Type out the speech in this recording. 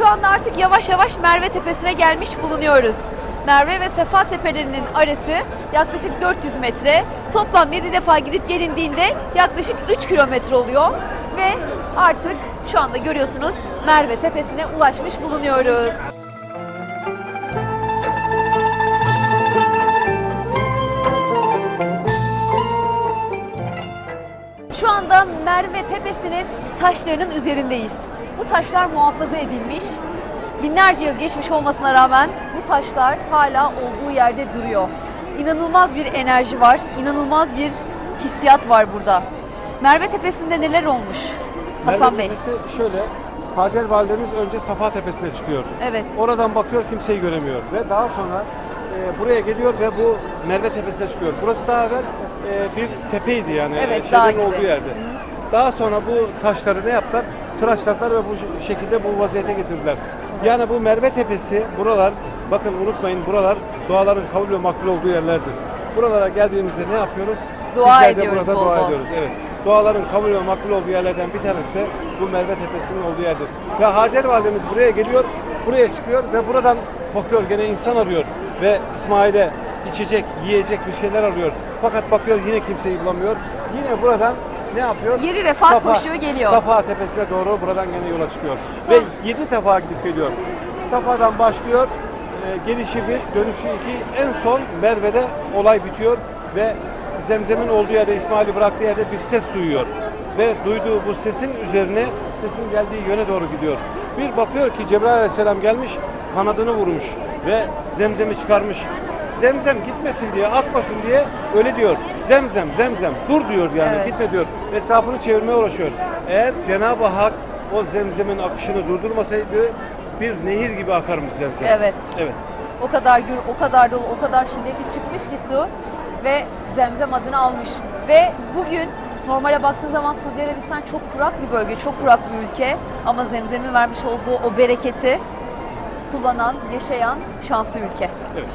Şu anda artık yavaş yavaş Merve Tepesi'ne gelmiş bulunuyoruz. Merve ve Sefa Tepelerinin arası yaklaşık 400 metre. Toplam 7 defa gidip gelindiğinde yaklaşık 3 kilometre oluyor. Ve artık şu anda görüyorsunuz Merve Tepesi'ne ulaşmış bulunuyoruz. Şu anda Merve Tepesi'nin taşlarının üzerindeyiz. Bu taşlar muhafaza edilmiş. Binlerce yıl geçmiş olmasına rağmen bu taşlar hala olduğu yerde duruyor. İnanılmaz bir enerji var, inanılmaz bir hissiyat var burada. Merve Tepesi'nde neler olmuş Hasan Merve Bey? Tepesi şöyle. Hacer Validemiz önce Safa Tepesi'ne çıkıyor. Evet. Oradan bakıyor kimseyi göremiyor ve daha sonra e, buraya geliyor ve bu Merve Tepesi'ne çıkıyor. Burası daha evvel e, bir tepeydi yani Evet, e, dağ şeylerin gibi. olduğu yerde. Daha sonra bu taşları ne yaptılar? Tıraşladılar ve bu şekilde bu vaziyete getirdiler. Yani bu Merve Tepesi buralar bakın unutmayın buralar doğaların kabul ve makbul olduğu yerlerdir. Buralara geldiğimizde ne yapıyoruz? Dua Bizler ediyoruz burada bol dua bol. ediyoruz. Evet. Duaların kabul ve makbul olduğu yerlerden bir tanesi de bu Merve Tepesi'nin olduğu yerdir. Ve Hacer Validemiz buraya geliyor, buraya çıkıyor ve buradan bakıyor gene insan arıyor ve İsmail'e içecek, yiyecek bir şeyler arıyor. Fakat bakıyor yine kimseyi bulamıyor. Yine buradan ne yapıyor? Yedi defa koşuyor, geliyor. Safa Tepesi'ne doğru buradan gene yola çıkıyor. Sonra- Ve yedi defa gidip geliyor. Safa'dan başlıyor, e, gelişi bir, dönüşü iki, en son Merve'de olay bitiyor ve Zemzem'in olduğu yerde, İsmail'i bıraktığı yerde bir ses duyuyor. Ve duyduğu bu sesin üzerine, sesin geldiği yöne doğru gidiyor. Bir bakıyor ki Cebrail Aleyhisselam gelmiş, kanadını vurmuş ve Zemzem'i çıkarmış. Zemzem gitmesin diye, akmasın diye öyle diyor. Zemzem, zemzem, dur diyor yani, Evet. gitme diyor. Etrafını çevirmeye uğraşıyor. Eğer Cenab-ı Hak o zemzemin akışını durdurmasaydı bir nehir gibi akarmış zemzem. Evet. Evet. O kadar gür, o kadar dolu, o kadar şiddetli çıkmış ki su ve Zemzem adını almış. Ve bugün normale baktığın zaman Suudi Arabistan çok kurak bir bölge, çok kurak bir ülke. Ama Zemzem'in vermiş olduğu o bereketi kullanan, yaşayan şanslı ülke. Evet.